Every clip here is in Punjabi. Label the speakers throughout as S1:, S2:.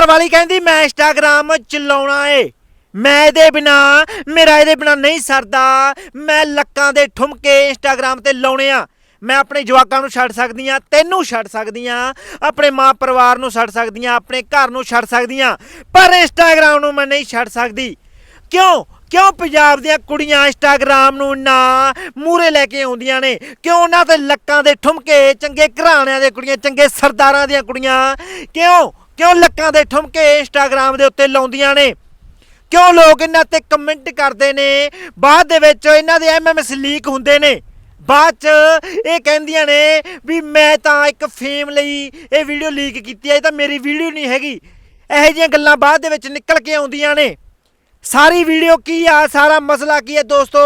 S1: ਘਰ ਵਾਲੀ ਕਹਿੰਦੀ, ਮੈਂ ਇੰਸਟਾਗ੍ਰਾਮ ਚਲਾਉਣਾ ਏ। ਮੈਂ ਇਹਦੇ ਬਿਨਾ, ਮੇਰਾ ਇਹਦੇ ਬਿਨਾ ਨਹੀਂ ਸਰਦਾ। ਮੈਂ ਲੱਕਾਂ ਦੇ ਠੁਮਕੇ ਇੰਸਟਾਗ੍ਰਾਮ ਤੇ ਲਾਉਣੇ ਆ। ਮੈਂ ਆਪਣੇ ਜਵਾਕਾਂ ਨੂੰ ਛੱਡ ਸਕਦੀ ਆ, ਤੈਨੂੰ ਛੱਡ ਸਕਦੀ ਆ, ਆਪਣੇ ਮਾਂ ਪਰਿਵਾਰ ਨੂੰ ਛੱਡ ਸਕਦੀ ਆ, ਆਪਣੇ ਘਰ ਨੂੰ ਛੱਡ ਸਕਦੀ ਆ, ਪਰ ਇੰਸਟਾਗ੍ਰਾਮ ਨੂੰ ਮੈਂ ਨਹੀਂ ਛੱਡ ਸਕਦੀ। ਕਿਉਂ? ਕਿਉਂ ਪੰਜਾਬ ਦੀਆਂ ਕੁੜੀਆਂ ਇੰਸਟਾਗ੍ਰਾਮ ਨੂੰ ਨਾ ਮੂਰੇ ਲੈ ਕੇ ਆਉਂਦੀਆਂ ਨੇ? ਕਿਉਂ ਉਹਨਾਂ ਤੇ ਲੱਕਾਂ ਦੇ ਠੁਮਕੇ ਚੰਗੇ ਘਰਾਣਿਆਂ ਦੇ ਕੁੜੀਆਂ, ਚੰਗੇ ਸਰਦਾਰਾਂ ਦੀਆਂ ਕੁੜੀਆਂ? ਕਿਉਂ? ਕਿਉਂ ਲੱਕਾਂ ਦੇ ਠੁਮਕੇ ਇੰਸਟਾਗ੍ਰਾਮ ਦੇ ਉੱਤੇ ਲਾਉਂਦੀਆਂ ਨੇ? ਕਿਉਂ ਲੋਕ ਇਹਨਾਂ ਤੇ ਕਮੈਂਟ ਕਰਦੇ ਨੇ? ਬਾਅਦ ਦੇ ਵਿੱਚ ਇਹਨਾਂ ਦੇ ਐਮਐਮਐਸ ਲੀਕ ਹੁੰਦੇ ਨੇ। ਬਾਅਦ ਚ ਇਹ ਕਹਿੰਦੀਆਂ ਨੇ ਵੀ ਮੈਂ ਤਾਂ ਇੱਕ ਫੇਮ ਲਈ ਇਹ ਵੀਡੀਓ ਲੀਕ ਕੀਤੀ ਹੈ, ਇਹ ਤਾਂ ਮੇਰੀ ਵੀਡੀਓ ਨਹੀਂ ਹੈਗੀ। ਇਹੋ ਜਿਹੀਆਂ ਗੱਲਾਂ ਬਾਅਦ ਦੇ ਵਿੱਚ ਨਿਕਲ ਕੇ ਆਉਂਦੀਆਂ ਨੇ। ਸਾਰੀ ਵੀਡੀਓ ਕੀ ਆ? ਸਾਰਾ ਮਸਲਾ ਕੀ ਹੈ ਦੋਸਤੋ?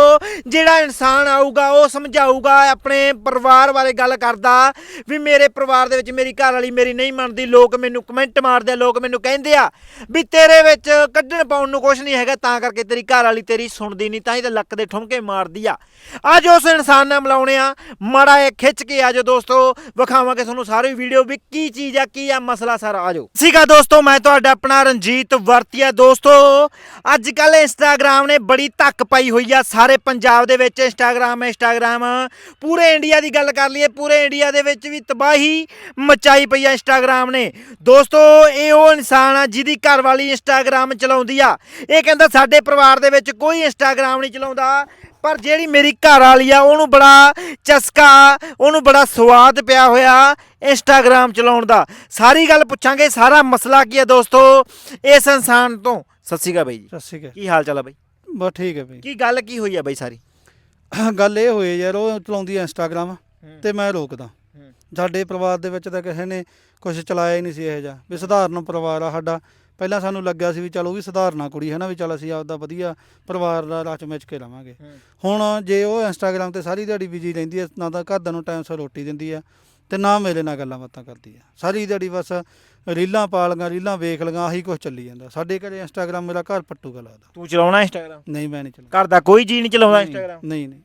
S1: ਜਿਹੜਾ ਇਨਸਾਨ ਆਊਗਾ, ਉਹ ਸਮਝਾਊਗਾ, ਆਪਣੇ ਪਰਿਵਾਰ ਬਾਰੇ ਗੱਲ ਕਰਦਾ ਵੀ ਮੇਰੇ ਪਰਿਵਾਰ ਦੇ ਵਿੱਚ ਮੇਰੀ ਘਰ ਵਾਲੀ ਮੇਰੀ ਨਹੀਂ ਮੰਨਦੀ, ਲੋਕ ਮੈਨੂੰ ਕਮੈਂਟ ਮਾਰਦੇ ਆ, ਲੋਕ ਮੈਨੂੰ ਕਹਿੰਦੇ ਆ ਵੀ ਤੇਰੇ ਵਿੱਚ ਕੱਢਣ ਪਾਉਣ ਨੂੰ ਕੁਝ ਨਹੀਂ ਹੈਗਾ, ਤਾਂ ਕਰਕੇ ਤੇਰੀ ਘਰ ਵਾਲੀ ਤੇਰੀ ਸੁਣਦੀ ਨਹੀਂ, ਤਾਂ ਹੀ ਤਾਂ ਲੱਕ ਦੇ ਠੁਮਕੇ ਮਾਰਦੀ ਆ। ਅੱਜ ਉਸ ਇਨਸਾਨ ਨਾਲ ਮਿਲਾਉਣੇ ਆ, ਮਾੜਾ ਇਹ ਖਿੱਚ ਕੇ ਆਜੋ ਦੋਸਤੋ, ਵਿਖਾਵਾਂਗੇ ਤੁਹਾਨੂੰ ਸਾਰੀ ਵੀਡੀਓ ਵੀ ਕੀ ਚੀਜ਼ ਆ, ਕੀ ਆ, ਮਸਲਾ ਸਾਰਾ ਆਜੋ ਸੀਗਾ ਦੋਸਤੋ, ਮੈਂ ਤੁਹਾਡਾ ਆਪਣਾ ਰਣਜੀਤ ਵਰਤੀਆ। ਦੋਸਤੋ, ਅੱਜ ਅੱਜ ਕੱਲ ਇੰਸਟਾਗ੍ਰam ਨੇ ਬੜੀ ਧੱਕ ਪਾਈ ਹੋਈ ਆ, ਸਾਰੇ ਪੰਜਾਬ ਦੇ ਵਿੱਚ ਇੰਸਟਾਗ੍ਰam ਇੰਸਟਾਗ੍ਰam ਪੂਰੇ ਇੰਡੀਆ ਦੀ ਗੱਲ ਕਰ ਲਈਏ, ਪੂਰੇ ਇੰਡੀਆ ਦੇ ਵਿੱਚ ਵੀ ਤਬਾਹੀ ਮਚਾਈ ਪਈ ਆ ਇੰਸਟਾਗ੍ਰam ਨੇ। ਦੋਸਤੋ, ਇਹ ਉਹ ਇਨਸਾਨ ਆ ਜਿਹਦੀ ਘਰ ਵਾਲੀ ਇੰਸਟਾਗ੍ਰam ਚਲਾਉਂਦੀ ਆ। ਇਹ ਕਹਿੰਦਾ ਸਾਡੇ ਪਰਿਵਾਰ ਦੇ ਵਿੱਚ ਕੋਈ ਇੰਸਟਾਗ੍ਰam ਨਹੀਂ ਚਲਾਉਂਦਾ, ਪਰ ਜਿਹੜੀ ਮੇਰੀ ਘਰ ਵਾਲੀ ਆ, ਉਹਨੂੰ ਬੜਾ ਚਸਕਾ, ਉਹਨੂੰ ਬੜਾ ਸਵਾਦ ਪਿਆ ਹੋਇਆ ਇੰਸਟਾਗ੍ਰam ਚਲਾਉਣ ਦਾ। ਸਾਰੀ ਗੱਲ ਪੁੱਛਾਂਗੇ, ਸਾਰਾ ਮਸਲਾ ਕੀ ਹੈ ਦੋਸਤੋ? ਇਸ ਇਨਸਾਨ ਤੋਂ। ਸਤਿ ਸ਼੍ਰੀ ਅਕਾਲ ਬਾਈ ਜੀ।
S2: ਸਤਿ ਸ਼੍ਰੀ ਅਕਾਲ।
S1: ਕੀ ਹਾਲ ਚਾਲ ਆ ਬਾਈ?
S2: ਬਸ ਠੀਕ ਹੈ ਬਈ।
S1: ਕੀ ਗੱਲ ਕੀ ਹੋਈ ਆ ਬਾਈ ਸਾਰੀ?
S2: ਗੱਲ ਇਹ ਹੋਈ ਯਾਰ ਉਹ ਚਲਾਉਂਦੀ ਹੈ। ਇੰਸਟਾਗ੍ਰਾਮ ਤੇ ਮੈਂ ਰੋਕਦਾ। ਸਾਡੇ ਪਰਿਵਾਰ ਦੇ ਵਿੱਚ ਤਾਂ ਕਿਸੇ ਨੇ ਕੁਝ ਚਲਾਇਆ ਹੀ ਨਹੀਂ ਸੀ ਇਹ ਜਿਹਾ। ਵੀ ਸਧਾਰਨ ਪਰਿਵਾਰ ਆ ਸਾਡਾ। ਪਹਿਲਾਂ ਸਾਨੂੰ ਲੱਗਿਆ ਸੀ ਵੀ ਚਲ ਉਹ ਵੀ ਸਧਾਰਨਾ ਕੁੜੀ ਹੈ ਨਾ ਵੀ ਚਲ ਅਸੀਂ ਆਪਦਾ ਵਧੀਆ ਪਰਿਵਾਰ ਦਾ ਰਚ ਮਿਚ ਕੇ ਰਵਾਂਗੇ। ਹੁਣ ਜੇ ਉਹ ਇੰਸਟਾਗ੍ਰਾਮ ਤੇ ਸਾਰੀ ਦਿਹਾੜੀ ਬਿਜ਼ੀ ਰਹਿੰਦੀ ਹੈ ਨਾ ਤਾਂ ਘਰ ਨੂੰ ਟਾਈਮ ਸਿਰ ਰੋਟੀ ਦਿੰਦੀ ਹੈ ਤੇ ਨਾ ਮੇਰੇ ਨਾਲ ਗੱਲਾਂ ਬਾਤਾਂ ਕਰਦੀ ਹੈ ਸਾਰੀ ਦਿਹਾੜੀ ਬਸ ਰੀਲਾਂ ਪਾ ਲਈਆਂ ਰੀਲਾਂ ਵੇਖ ਲਈਆਂ ਆਹੀ ਕੁਝ ਚੱਲੀ ਜਾਂਦਾ। ਸਾਡੇ ਘਰੇ ਇੰਸਟਾਗ੍ਰਾਮ ਮੇਰਾ ਘਰ ਪੱਟੂਗਾ ਲੱਗਦਾ
S1: ਤੂੰ ਚਲਾਉਣਾ ਇੰਸਟਾਗ੍ਰam
S2: ਨਹੀਂ ਮੈਂ ਨਹੀਂ ਚਲਾਉਂਦਾ
S1: ਘਰ ਦਾ ਕੋਈ ਜੀ ਨਹੀਂ ਚਲਾਉਂਦਾ ਇੰਸਟਾਗ੍ਰam
S2: ਨਹੀਂ ਨਹੀਂ।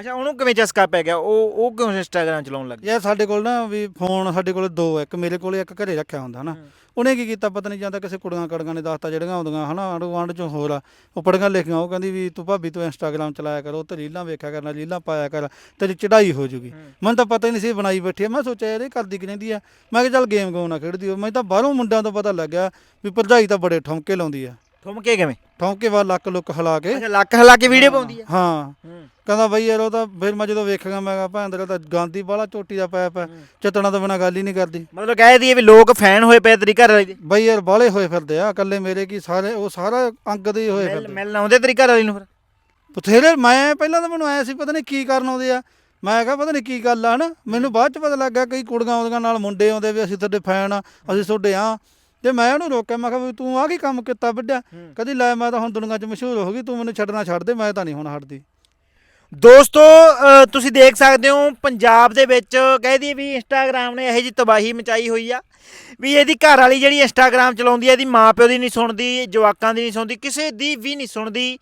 S1: ਅੱਛਾ ਉਹਨੂੰ ਕਿਵੇਂ ਚਸਕਾ ਪੈ ਗਿਆ? ਉਹ ਉਹ ਕਿਉਂ ਇੰਸਟਾਗ੍ਰam ਚਲਾਉਣ ਲੱਗ ਗਿਆ
S2: ਯਾਰ ਸਾਡੇ ਕੋਲ ਨਾ ਵੀ ਫੋਨ ਸਾਡੇ ਕੋਲ ਦੋ ਆ, ਇੱਕ ਮੇਰੇ ਕੋਲ ਇੱਕ ਘਰੇ ਰੱਖਿਆ ਹੁੰਦਾ ਹਨਾ? ਉਹਨੇ ਕੀ ਕੀਤਾ ਪਤਾ ਨਹੀਂ ਜਾਂਦਾ ਕਿਸੇ ਕੁੜੀਆਂ ਕੜੀਆਂ ਨੇ ਦੱਸਤਾ ਜਿਹੜੀਆਂ ਆਉਂਦੀਆਂ ਹਨਾ? ਆਂਢ ਗੁਆਂਢ ਚੋਂ ਹੋਰ ਆ। ਉਹ ਪੜੀਆਂ ਲਿਖੀਆਂ ਉਹ ਕਹਿੰਦੀ ਵੀ ਤੂੰ ਭਾਬੀ ਤੂੰ ਇੰਸਟਾਗ੍ਰਾਮ ਚਲਾਇਆ ਕਰ ਉਹ ਤੇ ਰੀਲਾਂ ਵੇਖਿਆ ਕਰਨਾ ਰੀਲਾਂ ਪਾਇਆ ਕਰ ਤੇਰੀ ਚੜਾਈ ਹੋ ਜੂਗੀ। ਮੈਨੂੰ ਤਾਂ ਪਤਾ ਹੀ ਨਹੀਂ ਸੀ ਬਣਾਈ ਬੈਠੀ ਆ। ਮੈਂ ਸੋਚਿਆ ਯਾਰ ਇਹ ਕਰਦੀ ਕਿ ਰਹਿੰਦੀ ਆ? ਮੈਂ ਕਿਹਾ ਚੱਲ ਗੇਮ ਨਾ ਖੇਡਦੀ ਹੋ ਮੈਂ ਤਾਂ ਬਾਹਰੋਂ ਮੁੰਡਿਆਂ ਤੋਂ ਪਤਾ ਲੱਗਿਆ ਵੀ ਭਰਜਾਈ ਤਾਂ ਬੜੇ ਠੌਂਕੇ ਲਾਉਂਦੀ ਆ।
S1: ਠੁਮਕੇ ਕਿਵੇਂ?
S2: ਠੌਂਕੇ ਵਾ ਲੱਕ ਲੁੱਕ ਹਿਲਾ ਕੇ।
S1: ਅੱਛਾ ਲੱਕ ਹਿਲਾ ਕੇ ਵੀਡੀਓ ਪਾਉਂਦੀ ਆ?
S2: ਹਾਂ। ਕਹਿੰਦਾ ਬਈ ਯਾਰ ਉਹ ਤਾਂ ਫਿਰ ਮੈਂ ਜਦੋਂ ਵੇਖਿਆ ਮੈਂ ਕਿਹਾ ਭੈਣ ਤੇਰਾ ਤਾਂ ਗਾਂਦੀ ਬਾਲਾ ਚੋਟੀ ਦਾ ਪੈਪ ਹੈ ਚਤਣਾ ਤੋਂ ਬਿਨਾ ਗੱਲ ਹੀ ਨਹੀਂ ਕਰਦੀ।
S1: ਮਤਲਬ ਕਹਿ ਦਈਏ ਵੀ ਲੋਕ ਫੈਨ ਹੋਏ ਪਏ ਤੇਰੀ ਘਰ ਵਾਲੀ ਦੇ।
S2: ਬਈ ਯਾਰ ਬਾਲੇ ਹੋਏ ਫਿਰਦੇ ਆ ਇਕੱਲੇ ਮੇਰੇ ਕੀ ਸਾਰੇ ਉਹ ਸਾਰਾ ਅੰਗ ਦੇ ਹੀ ਹੋਏ
S1: ਮਿਲ
S2: ਫਿਰਦੇ।
S1: ਮਿਲਣ ਆਉਂਦੇ ਤੇਰੀ ਘਰ ਵਾਲੀ ਨੂੰ ਫਿਰ?
S2: ਬਥੇਰੇ ਮੈਂ ਪਹਿਲਾਂ ਤਾਂ ਮੈਨੂੰ ਆਇਆ ਸੀ ਪਤਾ ਨਹੀਂ ਕੀ ਕਰਨ ਆਉਂਦੇ ਆ। ਮੈਂ ਕਿਹਾ ਪਤਾ ਨਹੀਂ ਕੀ ਗੱਲ ਆ ਹਨਾ? ਮੈਨੂੰ ਬਾਅਦ ਚ ਪਤਾ ਲੱਗਾ ਕਈ ਕੁੜੀਆਂ ਆਉਂਦੀਆਂ ਨਾਲ ਮੁੰਡੇ ਆਉਂਦੇ ਵੀ ਅਸੀਂ ਤੁਹਾਡੇ ਫੈਨ ਆ ਅਸੀਂ ਤੁਹਾਡੇ ਆ। ਤੇ ਮੈਂ ਉਹਨੂੰ ਰੋਕਿਆ ਮੈਂ ਕਿਹਾ ਵੀ ਤੂੰ ਆ ਕੀ ਕੰਮ ਕੀਤਾ ਵੱਡਿਆ ਕਦੀ ਲੈ ਮੈਂ ਤਾਂ ਹੁਣ ਦੁਨੀਆ 'ਚ ਮਸ਼ਹੂਰ ਹੋ ਗਈ ਤੂੰ ਮੈਨੂੰ ਛੱਡਣਾ ਛੱਡ ਦੇ ਮੈਂ ਤਾਂ ਨਹੀਂ ਹੁਣ ਹਟਦੀ।
S1: ਦੋਸਤੋ ਤੁਸੀਂ ਦੇਖ ਸਕਦੇ ਹੋ ਪੰਜਾਬ ਦੇ ਵਿੱਚ ਕਹਿ ਦਈਏ ਵੀ ਇੰਸਟਾਗ੍ਰam ਨੇ ਇਹੋ ਜੀ ਤਬਾਹੀ ਮਚਾਈ ਹੋਈ ਆ ਵੀ ਇਹਦੀ ਘਰ ਵਾਲੀ ਜਿਹੜੀ ਇੰਸਟਾਗ੍ਰam ਚਲਾਉਂਦੀ ਹੈ ਇਹਦੀ ਮਾਂ ਪਿਓ ਦੀ ਨਹੀਂ ਸੁਣਦੀ ਜਵਾਕਾਂ ਦੀ ਨਹੀਂ ਸੁਣਦੀ ਕਿਸੇ ਦੀ ਵੀ ਨਹੀਂ ਸੁਣਦੀ।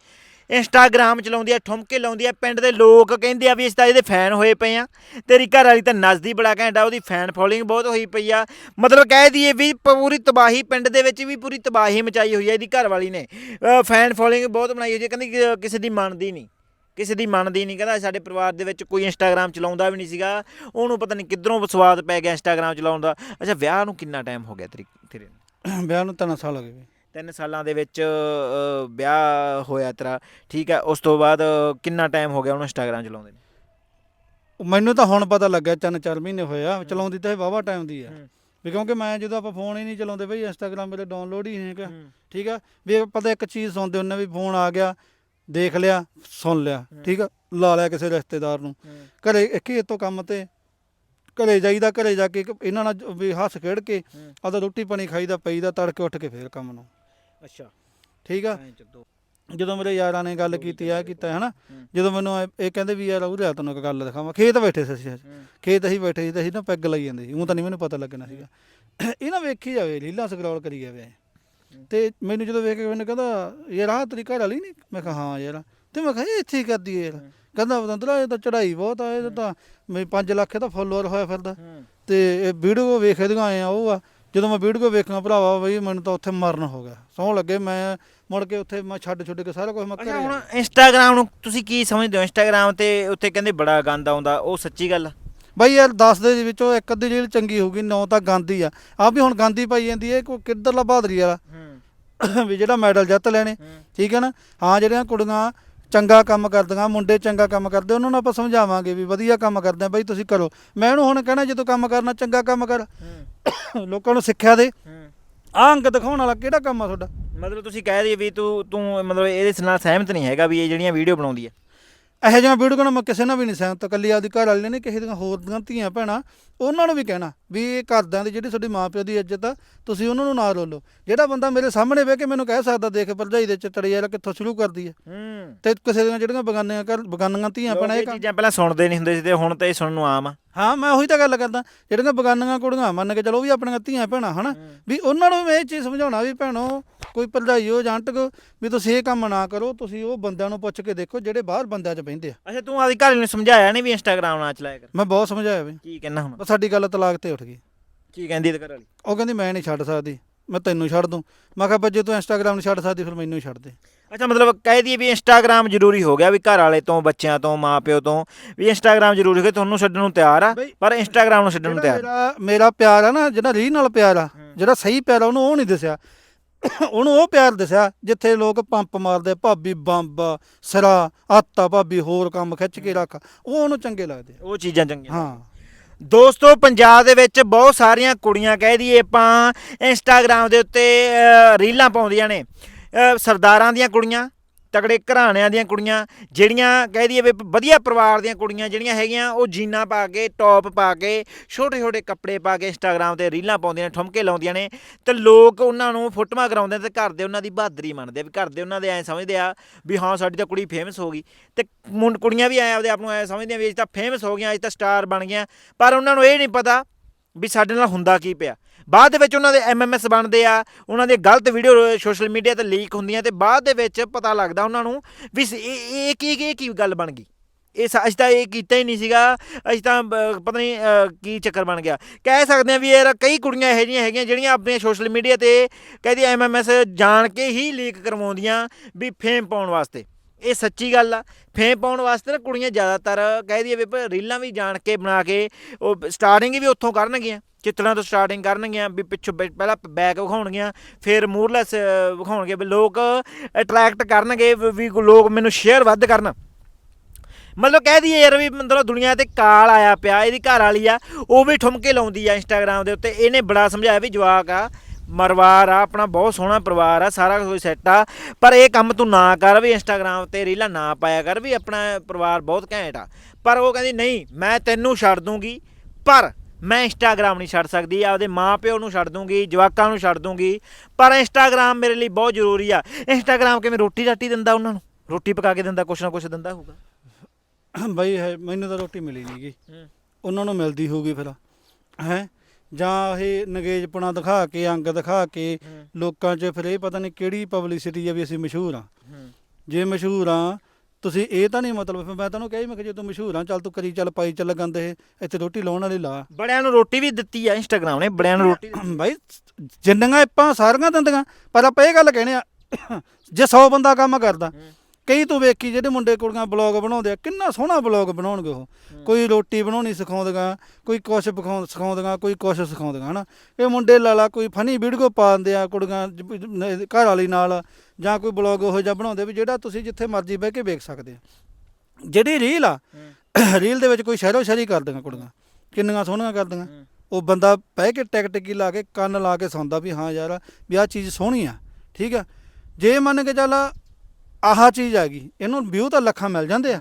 S1: ਇੰਸਟਾਗ੍ਰam ਚਲਾਉਂਦੀ ਆ, ਠੁਮਕੇ ਲਾਉਂਦੀ ਆ, ਪਿੰਡ ਦੇ ਲੋਕ ਕਹਿੰਦੇ ਆ ਵੀ ਅਸੀਂ ਤਾਂ ਇਹਦੇ ਫੈਨ ਹੋਏ ਪਏ ਆ। ਤੇਰੀ ਘਰ ਵਾਲੀ ਤਾਂ ਨੱਚਦੀ ਬੜਾ ਘੈਂਟਾ ਉਹਦੀ ਫੈਨ ਫੋਲੋਇੰਗ ਬਹੁਤ ਹੋਈ ਪਈ ਆ। ਮਤਲਬ ਕਹਿ ਦਈਏ ਵੀ ਪੂਰੀ ਤਬਾਹੀ ਪਿੰਡ ਦੇ ਵਿੱਚ ਵੀ ਪੂਰੀ ਤਬਾਹੀ ਮਚਾਈ ਹੋਈ ਆ, ਇਹਦੀ ਘਰ ਵਾਲੀ ਨੇ। ਫੈਨ ਫੋਲੋਇੰਗ ਬਹੁਤ ਬਣਾਈ ਹੋਈ ਹੈ ਕਹਿੰਦੀ ਕਿਸੇ ਦੀ ਮੰਨਦੀ ਨਹੀਂ। ਕਿਸੇ ਦੀ ਮੰਨਦੀ ਨਹੀਂ, ਕਹਿੰਦਾ ਸਾਡੇ ਪਰਿਵਾਰ ਦੇ ਵਿੱਚ ਕੋਈ ਇੰਸਟਾਗ੍ਰam ਚਲਾਉਂਦਾ ਵੀ ਨਹੀਂ ਸੀਗਾ। ਉਹਨੂੰ ਪਤਾ ਨਹੀਂ ਕਿੱਧਰੋਂ ਸਵਾਦ ਪੈ ਗਿਆ ਇੰਸਟਾਗ੍ਰam ਚਲਾਉਣ ਦਾ। ਅੱਛਾ, ਵਿਆਹ ਨੂੰ ਕਿੰਨਾ ਟਾਈਮ ਹੋ ਗਿਆ ਤੇਰੀ ਤੇਰੇ
S2: ਵਿਆਹ ਨੂੰ ਤਿੰਨ ਸਾਲ ਹੋ ਗਏ।
S1: ਤਿੰਨ ਸਾਲਾਂ ਦੇ ਵਿੱਚ ਵਿਆਹ ਹੋਇਆ ਤੇਰਾ ਠੀਕ ਹੈ ਉਸ ਤੋਂ ਬਾਅਦ ਕਿੰਨਾ ਟਾਈਮ ਹੋ ਗਿਆ ਉਹਨੂੰ ਇੰਸਟਾਗ੍ਰam ਚਲਾਉਂਦੇ ਨੇ?
S2: ਮੈਨੂੰ ਤਾਂ ਹੁਣ ਪਤਾ ਲੱਗਾ ਤਿੰਨ ਚਾਰ ਮਹੀਨੇ ਹੋਏ ਆ ਚਲਾਉਂਦੀ ਤਾਂ ਇਹ ਵਾਵਾ ਟਾਈਮ ਦੀ ਆ। ਵੀ ਕਿਉਂਕਿ ਮੈਂ ਜਦੋਂ ਆਪਾਂ ਫੋਨ ਹੀ ਨਹੀਂ ਚਲਾਉਂਦੇ ਬਈ ਇੰਸਟਾਗ੍ਰਾਮ ਮੇਰੇ ਡਾਊਨਲੋਡ ਹੀ ਨਹੀਂ ਹੈਗਾ ਠੀਕ ਆ? ਵੀ ਇਹ ਪਤਾ ਇੱਕ ਚੀਜ਼ ਸੁਣਦੇ ਹੁੰਨੇ ਵੀ ਫੋਨ ਆ ਗਿਆ ਦੇਖ ਲਿਆ ਸੁਣ ਲਿਆ ਠੀਕ ਆ? ਲਾ ਲਿਆ ਕਿਸੇ ਰਿਸ਼ਤੇਦਾਰ ਨੂੰ। ਘਰੇ ਇੱਕ ਹੀ ਤੋਂ ਕੰਮ ਤੇ ਘਰੇ ਜਾਈਦਾ ਘਰੇ ਜਾ ਕੇ ਇਹਨਾਂ ਨਾਲ ਵੀ ਹੱਸ ਖੇਡ ਕੇ। ਆਦਾ ਰੋਟੀ ਪਾਣੀ ਖਾਈਦਾ ਪਈਦਾ ਤੜਕੇ ਉੱਠ ਕੇ ਫੇਰ ਕੰਮ ਨੂੰ।
S1: ਅੱਛਾ।
S2: ਠੀਕ ਆ? ਜਦੋਂ ਮੇਰੇ ਯਾਰਾਂ ਨੇ ਗੱਲ ਕੀਤੀ ਆ ਕੀਤਾ ਹਨਾ ਜਦੋਂ ਮੈਨੂੰ ਇਹ- ਕਹਿੰਦੇ ਵੀ ਯਾਰ ਉਰੇ ਆ ਤੈਨੂੰ ਇੱਕ ਗੱਲ ਦਿਖਾਵਾਂ। ਖੇਤ ਬੈਠੇ ਸੀ ਅਸੀਂ। ਖੇਤ ਅਸੀਂ ਬੈਠੇ ਸੀ ਤੇ ਅਸੀਂ ਨਾ ਪੈਗ ਲਾਈ ਜਾਂਦੇ ਸੀ। ਉਹ ਤਾਂ ਨਹੀਂ ਮੈਨੂੰ ਪਤਾ ਲੱਗਣਾ ਸੀਗਾ। ਇਹ ਨਾ ਵੇਖੀ ਜਾਵੇ ਲੀਲਾ ਸਕਰੋਲ ਕਰੀ ਜਾਵੇ। ਤੇ ਮੈਨੂੰ ਜਦੋਂ ਵੇਖ ਕੇ ਮੈਨੂੰ ਕਹਿੰਦਾ ਯਾਰ ਆਹ ਤੇਰੀ ਘਰ ਵਾਲੀ ਨਹੀਂ? ਮੈਂ ਕਿਹਾ ਹਾਂ ਯਾਰ। ਤੇ ਮੈਂ ਕਿਹਾ ਇਹ ਇੱਥੇ ਹੀ ਕਰਦੀ ਯਾਰ। ਕਹਿੰਦਾ ਬਤੰਦਰਾ ਇਹ ਤਾਂ ਚੜਾਈ ਬਹੁਤ ਆ ਇਹ ਤਾਂ ਮੈਂ 5 ਲੱਖ ਦਾ ਫਾਲੋਅਰ ਹੋਇਆ ਫਿਰਦਾ। ਤੇ ਇਹ ਵੀਡੀਓ ਵੇਖ ਇਹਦੀਆਂ ਆਏ ਆ ਉਹ ਆ। ਜਦੋਂ ਮੈਂ ਵੀਡੀਓ ਵੇਖਾਂ ਭਰਾਵਾ ਬਈ ਮੈਨੂੰ ਤਾਂ ਉੱਥੇ ਮਰਨ ਹੋ ਗਿਆ। ਸੌਂ ਲੱਗੇ ਮੈਂ ਮੁੜ ਕੇ ਉੱਥੇ ਮੈਂ ਛੱਡ ਛੁੱਡ ਕੇ ਸਾਰਾ ਕੁਝ ਮੈਂ
S1: ਅੱਛਾ
S2: ਘਰੇ
S1: ਹੁਣ ਇੰਸਟਾਗ੍ਰਾਮ ਨੂੰ ਤੁਸੀਂ ਕੀ ਸਮਝਦੇ ਹੋ? ਇੰਸਟਾਗ੍ਰਾਮ ਤੇ ਉੱਤੇ ਕਹਿੰਦੇ ਬੜਾ ਗੰਦ ਆਉਂਦਾ ਉਹ ਸੱਚੀ ਗੱਲ ਆ?
S2: ਬਾਈ ਯਾਰ 10 ਦੇ ਵਿੱਚੋਂ ਇੱਕ ਅੱਧੀ ਰੀਲ ਚੰਗੀ ਹੋਊਗੀ ਨੌ ਤਾਂ ਗਾਂਧੀ ਆ। ਆ ਵੀ ਹੁਣ ਗਾਂਧੀ ਪਾਈ ਜਾਂਦੀ ਹੈ ਕੋਈ ਕਿੱਧਰਲਾ ਬਹਾਦਰੀ ਵਾਲਾ।
S1: ਹੂੰ।
S2: ਵੀ ਜਿਹੜਾ ਮੈਡਲ ਜਿੱਤ ਲੈਣੇ ਠੀਕ ਹੈ ਨਾ? ਹਾਂ ਜਿਹੜੀਆਂ ਕੁੜੀਆਂ ਚੰਗਾ ਕੰਮ ਕਰਦੀਆਂ ਮੁੰਡੇ ਚੰਗਾ ਕੰਮ ਕਰਦੇ ਉਹਨਾਂ ਨੂੰ ਆਪਾਂ ਸਮਝਾਵਾਂਗੇ ਵੀ ਵਧੀਆ ਕੰਮ ਕਰਦੇ ਆ ਬਾਈ ਤੁਸੀਂ ਕਰੋ। ਮੈਂ ਉਹਨੂੰ ਹੁਣ ਕਹਿਣਾ ਜਦੋਂ ਕੰਮ ਕਰਨਾ ਚੰਗਾ ਕੰਮ ਕਰ। ਲੋਕਾਂ ਨੂੰ ਸਿੱਖਿਆ ਦੇ। ਆਹ ਅੰਕ ਦਿਖਾਉਣ ਵਾਲਾ ਕਿਹੜਾ ਕੰਮ ਆ ਤੁਹਾਡਾ?
S1: ਮਤਲਬ ਤੁਸੀਂ ਕਹਿ ਦਈਏ ਵੀ ਤੂੰ ਤੂੰ ਮਤਲਬ ਇਹਦੇ ਨਾਲ ਸਹਿਮਤ ਨਹੀਂ ਹੈਗਾ ਵੀ ਇਹ ਜਿਹੜੀਆਂ ਵੀਡੀਓ ਬਣਾਉਂਦੀ ਹੈ
S2: ਇਹੋ ਜਿਹੀਆਂ ਵੀਡੀਓ ਨਾਲ ਮੈਂ ਕਿਸੇ ਨਾਲ ਵੀ ਨਹੀਂ ਸਹਿਮਤ ਕੱਲੀ ਆਪਦੀ ਘਰ ਵਾਲੀ ਨੇ ਨਹੀਂ ਕਿਸੇ ਦੀਆਂ ਹੋਰ ਦੀਆਂ ਧੀਆਂ ਭੈਣਾਂ ਉਹਨਾਂ ਨੂੰ ਵੀ ਕਹਿਣਾ ਵੀ ਇਹ ਘਰਦਿਆਂ ਦੀ ਜਿਹੜੀ ਤੁਹਾਡੀ ਮਾਂ ਪਿਓ ਦੀ ਇੱਜ਼ਤ ਆ ਤੁਸੀਂ ਉਹਨਾਂ ਨੂੰ ਨਾ ਰੋਲੋ। ਜਿਹੜਾ ਬੰਦਾ ਮੇਰੇ ਸਾਹਮਣੇ ਬਹਿ ਕੇ ਮੈਨੂੰ ਕਹਿ ਸਕਦਾ ਦੇਖ ਭਰਜਾਈ ਦੇ ਚਿੱਤੜ ਯਾਰ ਕਿੱਥੋਂ ਸ਼ੁਰੂ ਕਰਦੀ ਹੈ
S1: ਹੂੰ।
S2: ਤੇ ਕਿਸੇ ਦੀਆਂ ਜਿਹੜੀਆਂ ਬਗਾਨੀਆਂ ਘਰ ਬਗਾਨੀਆਂ ਧੀਆਂ ਭੈਣਾਂ ਇਹ
S1: ਇਹ
S2: ਕੰਮ
S1: ਚੀਜ਼ਾਂ ਪਹਿਲਾਂ ਸੁਣਦੇ ਨਹੀਂ ਹੁੰਦੇ ਸੀ ਤੇ ਹੁਣ ਤੇ ਇਹ ਸੁਣਨ ਨੂੰ ਆਮ ਆ।
S2: ਹਾਂ ਮੈਂ ਉਹੀ ਤਾਂ ਗੱਲ ਕਰਦਾ ਜਿਹੜੀਆਂ ਬਗਾਨੀਆਂ ਕੁੜੀਆਂ ਮੰਨ ਕੇ ਚਲੋ ਉਹ ਵੀ ਆਪਣੀਆਂ ਧੀਆਂ ਭੈਣਾਂ ਹਨਾ? ਵੀ ਉਹਨਾਂ ਨੂੰ ਮੈਂ ਇਹ ਚੀਜ਼ ਸਮਝਾਉਣਾ ਵੀ ਭੈਣੋ ਕੋਈ ਭਰਜਾਈ ਹੋ ਜਾਂ ਕੋ ਵੀ ਤੁਸੀਂ ਇਹ ਕੰਮ ਨਾ ਕਰੋ ਤੁਸੀਂ ਉਹ ਬੰਦਿਆਂ ਨੂੰ ਪੁੱਛ ਕੇ ਦੇਖੋ ਜਿਹੜੇ ਬਾਹਰ ਬੰਦਿਆਂ 'ਚ ਬਹਿੰਦੇ ਆ।
S1: ਅੱਛਾ ਤੂੰ ਆਦੀ ਘਰ ਨੂੰ ਸਮਝਾਇਆ ਨਹੀਂ ਵੀ ਇੰਸਟਾਗ੍ਰਾਮ ਨਾ ਚਲਾਇਆ ਕਰ?
S2: ਮੈਂ ਬਹੁਤ ਸਮਝਾਇਆ ਵੀ।
S1: ਕੀ ਕਹਿਣਾ ਹੁਣ?
S2: ਪਰ ਸਾਡੀ ਗੱਲ ਤਲਾਕ ਤੇ ਉੱਠ ਗਈ।
S1: ਕੀ ਕਹਿੰਦੀ ਇਹਦੇ ਘਰ ਵਾਲੀ
S2: ਉਹ ਕਹਿੰਦੀ ਮੈਂ ਨਹੀਂ ਛੱਡ ਸਕਦੀ ਮੈਂ ਤੈਨੂੰ ਛੱਡ ਦੂੰ। ਮੈਂ ਕਿਹਾ ਬੱਜੇ ਤੂੰ ਇੰਸਟਾਗ੍ਰਾਮ ਨਹੀਂ ਛੱਡ ਸਕਦੀ ਫਿਰ ਮੈਨੂੰ ਹੀ ਛੱਡ ਦੇ।
S1: ਅੱਛਾ ਮਤਲਬ ਕਹਿ ਦਈਏ ਵੀ ਇੰਸਟਾਗ੍ਰਾਮ ਜ਼ਰੂਰੀ ਹੋ ਗਿਆ ਵੀ ਘਰ ਵਾਲੇ ਤੋਂ ਬੱਚਿਆਂ ਤੋਂ ਮਾਪਿਓ ਤੋਂ ਵੀ ਇੰਸਟਾਗ੍ਰਾਮ ਜ਼ਰੂਰੀ ਹੋ ਗਿਆ ਤੁਹਾਨੂੰ ਛੱਡਣ ਨੂੰ ਤਿਆਰ ਆ
S2: ਬਈ,
S1: ਪਰ ਇੰਸਟਾਗ੍ਰਾਮ ਨੂੰ ਛੱਡਣ ਨੂੰ
S2: ਜਿਹੜਾ
S1: ਤਿਆਰ।
S2: ਮੇਰਾ ਮੇਰਾ ਪਿਆਰ ਆ ਨਾ ਜਿਹੜਾ ਰੀਹ ਨਾਲ ਪਿਆਰ ਆ ਜਿਹੜਾ ਸਹੀ ਪਿਆਰ ਆ ਉਹਨੂੰ ਉਹ ਨਹੀਂ ਦਿਸਿਆ। ਉਹਨੂੰ ਉਹ ਪਿਆਰ ਦਿਸਿਆ ਜਿੱਥੇ ਲੋਕ ਪੰਪ ਮਾਰਦੇ ਭਾਬੀ ਬੰਬ ਸਿਰਾ ਆਤਾ ਭਾਬੀ ਹੋਰ ਕੰਮ ਖਿੱਚ ਕੇ ਰੱਖ। ਉਹ ਉਹਨੂੰ ਚੰਗੇ ਲੱਗਦੇ ਆ।
S1: ਉਹ ਚੀਜ਼ਾਂ ਚੰਗੀਆਂ।
S2: ਹਾਂ।
S1: ਦੋਸਤੋ ਪੰਜਾਬ ਦੇ ਵਿੱਚ ਬਹੁਤ ਸਾਰੀਆਂ ਕੁੜੀਆਂ ਕਹਿ ਦਈਏ ਆਪਾਂ ਇੰਸਟਾਗ੍ਰਾਮ ਦੇ ਉੱਤੇ ਰੀਲਾਂ ਪਾਉਂਦੀਆਂ ਨੇ। ਸਰਦਾਰਾਂ ਦੀਆਂ ਕੁੜੀਆਂ ਤਗੜੇ ਘਰਾਣਿਆਂ ਦੀਆਂ ਕੁੜੀਆਂ, ਜਿਹੜੀਆਂ ਕਹਿ ਦਈਏ ਵੀ ਵਧੀਆ ਪਰਿਵਾਰ ਦੀਆਂ ਕੁੜੀਆਂ ਜਿਹੜੀਆਂ ਹੈਗੀਆਂ, ਉਹ ਜੀਨਾਂ ਪਾ ਕੇ, ਟੌਪ ਪਾ ਕੇ ਛੋਟੇ ਛੋਟੇ ਕੱਪੜੇ ਪਾ ਕੇ ਇੰਸਟਾਗ੍ਰਾਮ ਤੇ ਰੀਲਾਂ ਪਾਉਂਦੀਆਂ ਨੇ, ਠੁਮਕੇ ਲਾਉਂਦੀਆਂ ਨੇ, ਤੇ ਲੋਕ ਉਹਨਾਂ ਨੂੰ ਫੋਟੋਆਂ ਕਰਾਉਂਦੇ ਨੇ ਤੇ ਘਰ ਦੇ ਉਹਨਾਂ ਦੀ ਬਹਾਦਰੀ ਮੰਨਦੇ ਆ, ਵੀ ਘਰ ਦੇ ਉਹਨਾਂ ਦੇ ਐ ਸਮਝਦੇ ਆ ਵੀ ਹਾਂ, ਸਾਡੀ ਤਾਂ ਕੁੜੀ ਫੇਮਸ ਹੋ ਗਈ। ਤੇ ਮੁੰਡ ਕੁੜੀਆਂ ਵੀ ਐ ਆਪਦੇ ਆਪ ਨੂੰ ਐ ਸਮਝਦੀਆਂ ਵੀ ਅਸੀਂ ਤਾਂ ਫੇਮਸ ਹੋ ਗਈਆਂ ਅਸੀਂ ਤਾਂ ਸਟਾਰ ਬਣ ਗਈਆਂ, ਪਰ ਉਹਨਾਂ ਨੂੰ ਇਹ ਨਹੀਂ ਪਤਾ ਵੀ ਸਾਡੇ ਨਾਲ ਹੁੰਦਾ ਕੀ ਪਿਆ। ਬਾਅਦ ਦੇ ਵਿੱਚ ਉਹਨਾਂ ਦੇ ਐਮਐਮਐਸ ਬਣਦੇ ਆ, ਉਹਨਾਂ ਦੇ ਗਲਤ ਵੀਡੀਓ ਸੋਸ਼ਲ ਮੀਡੀਆ ਤੇ ਲੀਕ ਹੁੰਦੀਆਂ ਤੇ ਬਾਅਦ ਦੇ ਵਿੱਚ ਪਤਾ ਲੱਗਦਾ ਉਹਨਾਂ ਨੂੰ ਵੀ ਸ- ਇਹ ਇਹ ਕੀ ਇਹ ਕੀ ਗੱਲ ਬਣ ਗਈ। ਇਹ ਸ- ਅਸੀਂ ਤਾਂ ਇਹ ਕੀਤਾ ਹੀ ਨਹੀਂ ਸੀਗਾ ਅੱਜ ਤਾਂ ਪਤਾ ਨਹੀਂ ਕੀ ਚੱਕਰ ਬਣ ਗਿਆ। ਕਹਿ ਸਕਦੇ ਆ ਵੀ ਯਾਰ ਕਈ ਕੁੜੀਆਂ ਇਹੋ ਜਿਹੀਆਂ ਹੈਗੀਆਂ ਜਿਹੜੀਆਂ ਆਪਣੀਆਂ ਸੋਸ਼ਲ ਮੀਡੀਆ ਤੇ ਕਹਿੰਦੀ ਐਮਐਮਐਸ ਜਾਣ ਕੇ ਹੀ ਲੀਕ ਕਰਵਾਉਂਦੀਆਂ ਵੀ ਫੇਮ ਪਾਉਣ ਵਾਸਤੇ। ਇਹ ਸੱਚੀ ਗੱਲ ਆ। ਫੇਮ ਪਾਉਣ ਵਾਸਤੇ ਨਾ ਕੁੜੀਆਂ ਜ਼ਿਆਦਾਤਰ ਕਹਿ ਦਈਏ ਵੀ ਰੀਲਾਂ ਵੀ ਜਾਣ ਕੇ ਬਣਾ ਕੇ ਉਹ ਸਟਾਰਟਿੰਗ ਵੀ ਉੱਥੋਂ ਕਰਨਗੀਆਂ, ਚਿੱਤਰਾਂ ਤੋਂ ਸਟਾਰਟਿੰਗ ਕਰਨਗੀਆਂ ਵੀ ਪਿੱਛੋਂ ਬੈ- ਪਹਿਲਾਂ ਬੈਕ ਵਿਖਾਉਣਗੀਆਂ, ਫਿਰ ਮੂਰਲੈਸ ਵਿਖਾਉਣਗੇ ਵੀ ਲੋਕ ਅਟਰੈਕਟ ਕਰਨਗੇ ਵੀ ਵੀ ਲੋਕ ਮੈਨੂੰ ਸ਼ੇਅਰ ਵੱਧ ਕਰਨ। ਮਤਲਬ ਕਹਿ ਦਈਏ ਯਾਰ ਵੀ ਮਤਲਬ ਦੁਨੀਆ ਤੇ ਕਾਲ ਆਇਆ ਪਿਆ, ਇਹਦੀ ਘਰ ਵਾਲੀ ਆ, ਉਹ ਵੀ ਠੁਮਕੇ ਲਾਉਂਦੀ ਆ ਇੰਸਟਾਗ੍ਰam ਦੇ ਉੱਤੇ, ਇਹਨੇ ਬੜਾ ਸਮਝਾਇਆ ਵੀ ਜਵਾਕ ਆ ਮਰਵਾਰ ਆ ਆਪਣਾ ਬਹੁਤ ਸੋਹਣਾ ਪਰਿਵਾਰ ਆ ਸਾਰਾ ਕੁਝ ਸੈੱਟ ਆ। ਪਰ ਇਹ ਕੰਮ ਤੂੰ ਨਾ ਕਰ ਵੀ ਇੰਸਟਾਗ੍ਰam ਤੇ ਰੀਲਾਂ ਨਾ ਪਾਇਆ ਕਰ ਵੀ ਆਪਣਾ ਪਰਿਵਾਰ ਬਹੁਤ ਘੈਂਟ ਆ। ਪਰ ਉਹ ਕਹਿੰਦੀ ਨਹੀਂ ਮੈਂ ਤੈਨੂੰ ਛੱਡ ਦੂੰਗੀ ਪਰ ਮੈਂ ਇੰਸਟਾਗ੍ਰam ਨਹੀਂ ਛੱਡ ਸਕਦੀ ਆਪਦੇ ਮਾਪਿਓ ਨੂੰ ਛੱਡ ਦੂੰਗੀ ਜਵਾਕਾਂ ਨੂੰ ਛੱਡ ਦੂੰਗੀ ਪਰ ਇੰਸਟਾਗ੍ਰam ਮੇਰੇ ਲਈ ਬਹੁਤ ਜ਼ਰੂਰੀ ਆ। ਇੰਸਟਾਗ੍ਰam ਕਿਵੇਂ ਰੋਟੀ ਰਾਟੀ ਦਿੰਦਾ ਉਹਨਾਂ ਨੂੰ? ਰੋਟੀ ਪਕਾ ਕੇ ਦਿੰਦਾ ਕੁਛ ਨਾ ਕੁਛ ਦਿੰਦਾ ਹੋਊਗਾ।
S2: ਬਈ ਮੈਨੂੰ ਤਾਂ ਰੋਟੀ ਮਿਲੀ ਨਹੀਂਗੀ ਉਹਨਾਂ ਨੂੰ ਮਿਲਦੀ ਹੋਊਗੀ ਫਿਰ ਹੈ? ਜਾਂ ਇਹ ਨਗੇਜਪਣਾ ਦਿਖਾ ਕੇ ਅੰਗ ਦਿਖਾ ਕੇ
S1: ਹੂੰ।
S2: ਲੋਕਾਂ 'ਚ ਫਿਰ ਇਹ ਪਤਾ ਨਹੀਂ ਕਿਹੜੀ ਪਬਲਿਸਿਟੀ ਆ ਵੀ ਅਸੀਂ ਮਸ਼ਹੂਰ ਆ
S1: ਹੂੰ
S2: ਜੇ ਮਸ਼ਹੂਰ ਆ ਤੁਸੀਂ ਇਹ ਤਾਂ ਨਹੀਂ ਮਤਲਬ ਫਿਰ ਮੈਂ ਤੈਨੂੰ ਕਹੀ ਮੈਂ ਕਿ ਜੇ ਤੂੰ ਮਸ਼ਹੂਰ ਆ ਚੱਲ ਤੂੰ ਕਰੀ ਚੱਲ ਪਾਈ ਚੱਲ ਗੰਦੇ ਇਹ ਇੱਥੇ ਰੋਟੀ ਲਾਉਣ ਵਾਲੀ ਲਾ
S1: ਬੜਿਆਂ ਨੂੰ ਰੋਟੀ ਵੀ ਦਿੱਤੀ ਆ ਇੰਸਟਾਗ੍ਰam ਨੇ ਬੜਿਆਂ ਨੂੰ ਰੋਟੀ।
S2: ਬਾਈ ਜਿੰਨੀਆਂ ਆਪਾਂ ਸਾਰੀਆਂ ਦਿੰਦੀਆਂ ਪਰ ਆਪਾਂ ਇਹ ਗੱਲ ਕਹਿੰਦੇ ਆ ਜੇ 100 ਬੰਦਾ ਕੰਮ ਕਰਦਾ ਕਈ ਤੂੰ ਵੇਖੀ ਜਿਹੜੇ ਮੁੰਡੇ ਕੁੜੀਆਂ ਬਲੌਗ ਬਣਾਉਂਦੇ ਆ ਕਿੰਨਾ ਸੋਹਣਾ ਬਲੌਗ ਬਣਾਉਣਗੇ ਉਹ। ਕੋਈ ਰੋਟੀ ਬਣਾਉਣੀ ਸਿਖਾਉਂਦੀਆਂ ਕੋਈ ਕੁਛ ਪਕਾਉਣ ਸਿਖਾਉਂਦੀਆਂ ਕੋਈ ਕੁਛ ਸਿਖਾਉਂਦੀਆਂ ਹਨਾ। ਇਹ ਮੁੰਡੇ ਲਾਲਾ ਕੋਈ ਫਨੀ ਵੀਡੀਓ ਪਾਉਂਦੇ ਆ ਕੁੜੀਆਂ ਘਰ ਵਾਲੀ ਨਾਲ ਜਾਂ ਕੋਈ ਬਲੌਗ ਉਹੋ ਜਿਹਾ ਬਣਾਉਂਦੇ ਵੀ ਜਿਹੜਾ ਤੁਸੀਂ ਜਿੱਥੇ ਮਰਜ਼ੀ ਬਹਿ ਕੇ ਵੇਖ ਸਕਦੇ ਆ। ਜਿਹੜੀ ਰੀਲ ਆ ਰੀਲ ਦੇ ਵਿੱਚ ਕੋਈ ਸ਼ਹਿਰੋ ਸ਼ਹਿਰੀ ਕਰਦੀਆਂ ਕੁੜੀਆਂ ਕਿੰਨੀਆਂ ਸੋਹਣੀਆਂ ਕਰਦੀਆਂ ਉਹ ਬੰਦਾ ਬਹਿ ਕੇ ਟਿਕ ਟਿਕੀ ਲਾ ਕੇ ਕੰਨ ਲਾ ਕੇ ਸੌਂਦਾ ਵੀ ਹਾਂ ਯਾਰ ਵੀ ਆਹ ਚੀਜ਼ ਸੋਹਣੀ ਆ ਠੀਕ ਆ। ਜੇ ਮੰਨ ਕੇ ਚੱਲ ਆਹ ਚੀਜ਼ ਆ ਗਈ ਇਹਨੂੰ ਵਿਊ ਤਾਂ ਲੱਖਾਂ ਮਿਲ ਜਾਂਦੇ ਆ।